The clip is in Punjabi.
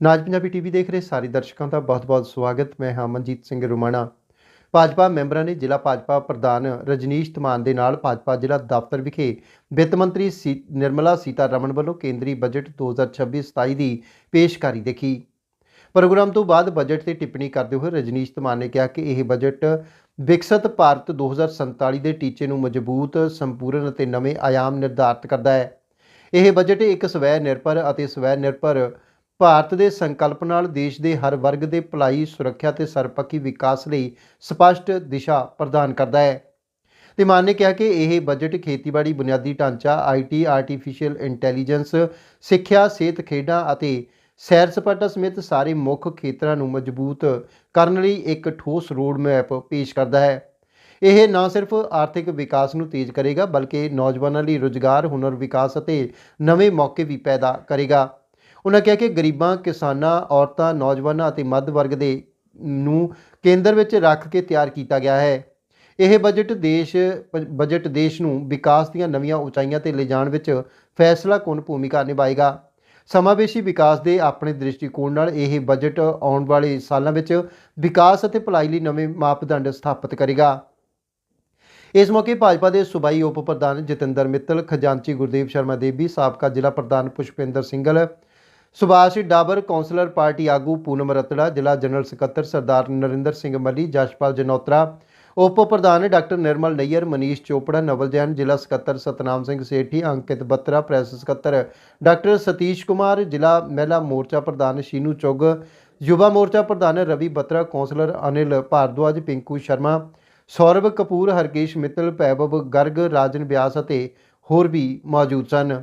ਨਾਜ ਪੰਜਾਬੀ ਟੀਵੀ ਦੇਖ ਰਹੇ ਸਾਰੇ ਦਰਸ਼ਕਾਂ ਦਾ ਬਹੁਤ-ਬਹੁਤ ਸਵਾਗਤ। ਮੈਂ ਹਾਂ ਮਨਜੀਤ ਸਿੰਘ ਰੁਮਾਣਾ। ਭਾਜਪਾ ਮੈਂਬਰਾਂ ਨੇ ਜ਼ਿਲ੍ਹਾ ਭਾਜਪਾ ਪ੍ਰਧਾਨ ਰਜਨੀਸ਼ ਧਮਾਨ ਦੇ ਨਾਲ ਭਾਜਪਾ ਜ਼ਿਲ੍ਹਾ ਦਫ਼ਤਰ ਵਿਖੇ ਵਿੱਤ ਮੰਤਰੀ ਸੀ ਨਿਰਮਲਾ ਸੀਤਾਰਮਣ ਵੱਲੋਂ ਕੇਂਦਰੀ ਬਜਟ 2026-27 ਦੀ ਪੇਸ਼ਕਾਰੀ ਦੇਖੀ। ਪ੍ਰੋਗਰਾਮ ਤੋਂ ਬਾਅਦ ਬਜਟ ਤੇ ਟਿੱਪਣੀ ਕਰਦੇ ਹੋਏ ਰਜਨੀਸ਼ ਧਮਾਨ ਨੇ ਕਿਹਾ ਕਿ ਇਹ ਬਜਟ ਵਿਕਸਿਤ ਭਾਰਤ 2047 ਦੇ ਟੀਚੇ ਨੂੰ ਮਜ਼ਬੂਤ, ਸੰਪੂਰਨ ਅਤੇ ਨਵੇਂ ਆਯਾਮ ਨਿਰਧਾਰਤ ਕਰਦਾ ਹੈ। ਇਹ ਬਜਟ ਇੱਕ ਸਵੈ ਨਿਰਭਰ ਅਤੇ ਸਵੈ ਨਿਰਭਰ ਭਾਰਤ ਦੇ ਸੰਕਲਪ ਨਾਲ ਦੇਸ਼ ਦੇ ਹਰ ਵਰਗ ਦੇ ਭਲਾਈ, ਸੁਰੱਖਿਆ ਤੇ ਸਰਪੱਖੀ ਵਿਕਾਸ ਲਈ ਸਪਸ਼ਟ ਦਿਸ਼ਾ ਪ੍ਰਦਾਨ ਕਰਦਾ ਹੈ। ਤੇ ਮਾਨ ਨੇ ਕਿਹਾ ਕਿ ਇਹ ਬਜਟ ਖੇਤੀਬਾੜੀ ਬੁਨਿਆਦੀ ਢਾਂਚਾ ਆਈਟੀ ਆਰਟੀਫੀਸ਼ੀਅਲ ਇੰਟੈਲੀਜੈਂਸ ਸਿੱਖਿਆ, ਸਿਹਤ ਖੇਡਾਂ ਅਤੇ ਸੈਰ ਸਪਾਟਾ ਸਮੇਤ ਸਾਰੇ ਮੁੱਖ ਖੇਤਰਾਂ ਨੂੰ ਮਜ਼ਬੂਤ ਕਰਨ ਲਈ ਇੱਕ ਠੋਸ ਰੋਡ ਮੈਪ ਪੇਸ਼ ਕਰਦਾ ਹੈ। ਇਹ ਨਾ ਸਿਰਫ ਆਰਥਿਕ ਵਿਕਾਸ ਨੂੰ ਤੇਜ਼ ਕਰੇਗਾ, ਬਲਕਿ ਨੌਜਵਾਨਾਂ ਲਈ ਰੁਜ਼ਗਾਰ, ਹੁਨਰ ਵਿਕਾਸ ਅਤੇ ਨਵੇਂ ਮੌਕੇ ਵੀ ਪੈਦਾ ਕਰੇਗਾ। ਉਹਨਾਂ ਕਿਹਾ ਕਿ ਗਰੀਬਾਂ, ਕਿਸਾਨਾਂ, ਔਰਤਾਂ, ਨੌਜਵਾਨਾਂ ਅਤੇ ਮੱਧ ਵਰਗ ਦੇ ਨੂੰ ਕੇਂਦਰ ਵਿੱਚ ਰੱਖ ਕੇ ਤਿਆਰ ਕੀਤਾ ਗਿਆ ਹੈ। ਇਹ ਬਜਟ ਦੇਸ਼ ਬਜਟ ਦੇਸ਼ ਨੂੰ ਵਿਕਾਸ ਦੀਆਂ ਨਵੀਆਂ ਉਚਾਈਆਂ ਤੇ ਲਿਜਾਣ ਵਿੱਚ ਫੈਸਲਾਕੁਨ ਭੂਮਿਕਾ ਨਿਭਾਏਗਾ। ਸਮਾਵੇਸ਼ੀ ਵਿਕਾਸ ਦੇ ਆਪਣੇ ਦ੍ਰਿਸ਼ਟੀਕੋਣ ਨਾਲ ਇਹ ਬਜਟ ਆਉਣ ਵਾਲੇ ਸਾਲਾਂ ਵਿੱਚ ਵਿਕਾਸ ਅਤੇ ਭਲਾਈ ਲਈ ਨਵੇਂ ਮਾਪਦੰਡ ਸਥਾਪਿਤ ਕਰੇਗਾ। ਇਸ ਮੌਕੇ ਭਾਜਪਾ ਦੇ ਸੂਬਾਈ ਉਪ ਪ੍ਰਧਾਨ ਜਤਿੰਦਰ ਮਿੱਤਲ, ਖਜ਼ਾਨਚੀ ਗੁਰਦੇਵ ਸ਼ਰਮਾ ਦੇਵੀ, ਸਾਬਕਾ ਜ਼ਿਲ੍ਹਾ ਪ੍ਰਧਾਨ ਪੁਸ਼ਪਿੰਦਰ ਸਿੰਘਲ ਸੁਭਾਸ਼ ਡਾਬਰ, ਕੌਂਸਲਰ ਪਾਰਟੀ ਆਗੂ ਪੂਨਮ ਰਤੜਾ, ਜ਼ਿਲ੍ਹਾ ਜਨਰਲ ਸਕੱਤਰ ਸਰਦਾਰ ਨਰਿੰਦਰ ਸਿੰਘ ਮੱਲੀ ਜਸ਼ਪਾਲ ਜਨੋਤਰਾ, ਉਪ ਪ੍ਰਧਾਨ ਡਾਕਟਰ ਨਿਰਮਲ ਨਈਅਰ, ਮਨੀਸ਼ ਚੋਪੜਾ, ਨਵਲ ਜੈਨ, ਜ਼ਿਲ੍ਹਾ ਸਕੱਤਰ ਸਤਨਾਮ ਸਿੰਘ ਸੇਠੀ, ਅੰਕਿਤ ਬੱਤਰਾ, ਪ੍ਰੈਸ ਸਕੱਤਰ ਡਾਕਟਰ ਸਤੀਸ਼ ਕੁਮਾਰ, ਜ਼ਿਲ੍ਹਾ ਮਹਿਲਾ ਮੋਰਚਾ ਪ੍ਰਧਾਨ ਸ਼ੀਨੂ ਚੁੱਗ, ਯੁਵਾ ਮੋਰਚਾ ਪ੍ਰਧਾਨ ਰਵੀ ਬੱਤਰਾ, ਕੌਂਸਲਰ ਅਨਿਲ ਭਾਰਦਵਾਜ, ਪਿੰਕੂ ਸ਼ਰਮਾ, ਸੌਰਵ ਕਪੂਰ, ਹਰਕੇਸ਼ ਮਿੱਤਲ ਪੈਬਬ ਗਰਗ, ਰਾਜਨ ਬਿਆਸ ਅਤੇ ਹੋਰ ਵੀ ਮੌਜੂਦ ਸਨ।